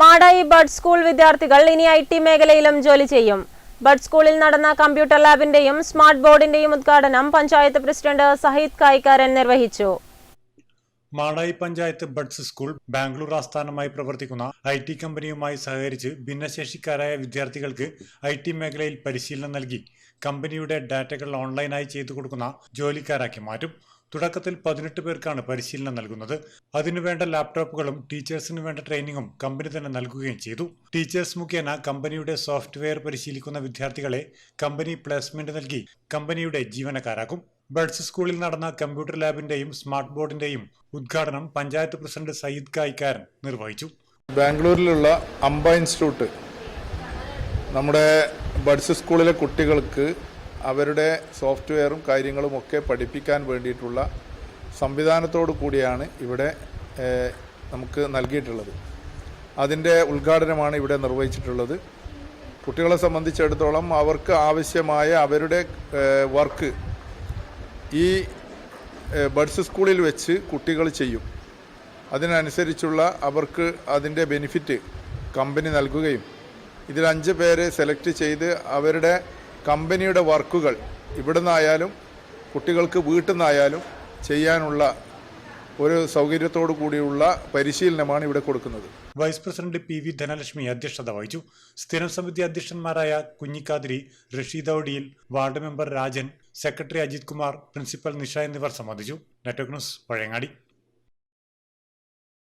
Madayi bud school വിദ്യാർത്ഥികൾ ഇനി I T മേഖലയിലും ജോലി ചെയ്യും. ബഡ് സ്കൂളിൽ നടന്ന കമ്പ്യൂട്ടർ ലാബിന്റെയും സ്മാർട്ട് ബോർഡിന്റെയും ഉദ്ഘാടനം പഞ്ചായത്ത് പ്രസിഡന്റ് സഹീദ് കായിക്കാരൻ നിർവഹിച്ചു. മാടായി പഞ്ചായത്ത് ബഡ്സ് സ്കൂൾ ബാംഗ്ലൂർ ആസ്ഥാനമായി പ്രവർത്തിക്കുന്ന ഐ ടി കമ്പനിയുമായി സഹകരിച്ച് ഭിന്നശേഷിക്കാരായ വിദ്യാർത്ഥികൾക്ക് ഐ ടി മേഖലയിൽ പരിശീലനം നൽകി കമ്പനിയുടെ ഡാറ്റകൾ ഓൺലൈനായി ചെയ്തു കൊടുക്കുന്ന ജോലിക്കാരാക്കി മാറ്റും. തുടക്കത്തിൽ പതിനെട്ട് പേർക്കാണ് പരിശീലനം നൽകുന്നത്. അതിനുവേണ്ട ലാപ്ടോപ്പുകളും ടീച്ചേഴ്സിന് വേണ്ട ട്രെയിനിങ്ങും കമ്പനി തന്നെ നൽകുകയും ചെയ്തു. ടീച്ചേഴ്സ് മുഖേന കമ്പനിയുടെ സോഫ്റ്റ്വെയർ പരിശീലിക്കുന്ന വിദ്യാർത്ഥികളെ കമ്പനി പ്ലേസ്മെന്റ് നൽകി കമ്പനിയുടെ ജീവനക്കാരാക്കും. ബഡ്സ് സ്കൂളിൽ നടന്ന കമ്പ്യൂട്ടർ ലാബിന്റെയും സ്മാർട്ട് ബോർഡിന്റെയും ഉദ്ഘാടനം പഞ്ചായത്ത് പ്രസിഡന്റ് സയ്യിദ് കായിക്കാരൻ നിർവഹിച്ചു. ബാംഗ്ലൂരിലുള്ള അംബ ഇൻസ്റ്റിറ്റ്യൂട്ട് നമ്മുടെ ബഡ്സ് സ്കൂളിലെ കുട്ടികൾക്ക് അവരുടെ സോഫ്റ്റ്വെയറും കാര്യങ്ങളും ഒക്കെ പഠിപ്പിക്കാൻ വേണ്ടിയിട്ടുള്ള സംവിധാനത്തോടു കൂടിയാണ് ഇവിടെ നമുക്ക് നൽകിയിട്ടുള്ളത്. അതിന്റെ ഉദ്ഘാടനമാണ് ഇവിടെ നിർവഹിച്ചിട്ടുള്ളത്. കുട്ടികളെ സംബന്ധിച്ചിടത്തോളം അവർക്ക് ആവശ്യമായ അവരുടെ വർക്ക് ഈ ബഡ്സ് സ്കൂളിൽ വെച്ച് കുട്ടികൾ ചെയ്യും. അതിനനുസരിച്ചുള്ള അവർക്ക് അതിന്റെ ബെനിഫിറ്റ് കമ്പനി നൽകുകയും ഇതിൽ അഞ്ച് പേരെ സെലക്ട് ചെയ്ത് അവരുടെ കമ്പനിയുടെ വർക്കുകൾ ഇവിടെ നിന്നായാലും കുട്ടികൾക്ക് വീട്ടിൽ നിന്നായാലും ചെയ്യാനുള്ള ഒരു സൗകര്യത്തോടു കൂടിയുള്ള പരിശീലനമാണ് ഇവിടെ കൊടുക്കുന്നത്. Vice president P V Dhanalakshmi അധ്യക്ഷത വഹിച്ചു. സ്ഥിരം സമിതി അധ്യക്ഷന്മാരായ Kunhikathiri Rasheed ഔഡിയിൽ ward member Rajan secretary Ajith Kumar principal Nisha എന്നിവർ സംബന്ധിച്ചു. Network news Pazhayangadi